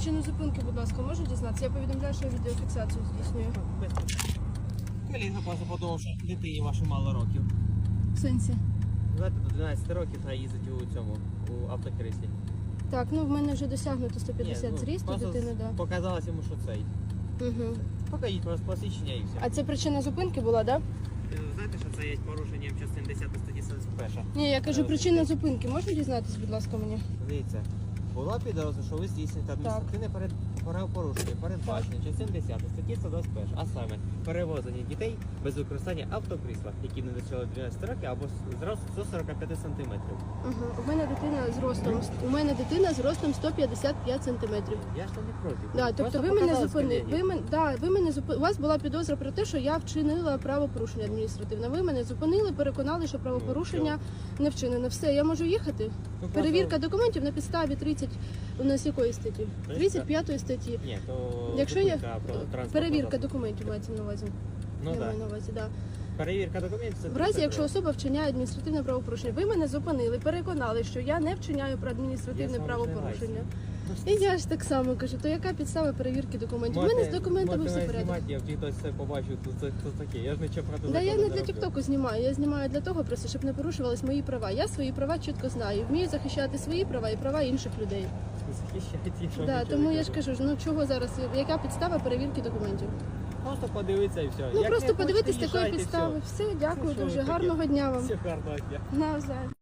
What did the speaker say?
Причину зупинки, будь ласка, можу дізнатися? Я повідомляю, що я відеофіксацію здійснюю. Просто подумав, що дитині ваші мало років. В сенсі. Знаєте, до 12 років та їздить у цьому, у автокріслі. Так, ну в мене вже досягнуто 150 Ні, ну, зрісту просто дитини, да. Показалось йому, що цей. Угу. Покажіть просто посвідчення і все. А це причина зупинки була, так? Да? Е, Знаєте, що це є порушенням частин 10 статті 41. Ні, я кажу, Е, причина зупинки. Можна дізнатися, будь ласка, мені? Дивіться, була підозра, що ви здійснюєте адміністративне перед... правопорушення, передбачення частин 10 статті 121, а саме перевозення дітей без використання автокрісла, які не досягли 12 років або зросту 145 см. Угу. У мене дитина з ростом. У мене дитина з ростом 155 сантиметрів. Я ж там не проти. Да, тобто Просто ви мене зупинили. Ви мен, да, ви мене зупи... У вас була підозра про те, що я вчинила правопорушення адміністративне. Ви мене зупинили, переконали, що правопорушення не вчинено. Все, я можу їхати. Ну, просто- Перевірка документів на підставі 30 у нас якої статті? 35 статті. Ні, то Якщо є перевірка документів мається на увазі. Ну я да. маю на увазі, да. Перевірка документів В разі, якщо особа вчиняє адміністративне правопорушення, ви мене зупинили, переконали, що я не вчиняю про Я адміністративне з вами правопорушення. І я ж так само кажу, то яка підстава перевірки документів? У мене з документами все знімати, я в хтось це побачив, то це хто таке. Я ж нічого проти Да я не для роблю. Тіктоку знімаю, я знімаю для того, просто щоб не порушувались мої права. Я свої права чітко знаю. Вмію захищати свої права і права інших людей. Захищайте, Да, нічого тому не я ж кажу, ну чого зараз? Яка підстава перевірки документів? Просто подивитися і все. Ну Як просто подивитись такої підстави. Все, дякую дуже. Гарного дня вам. Все, все гарного дня. Навзаєм.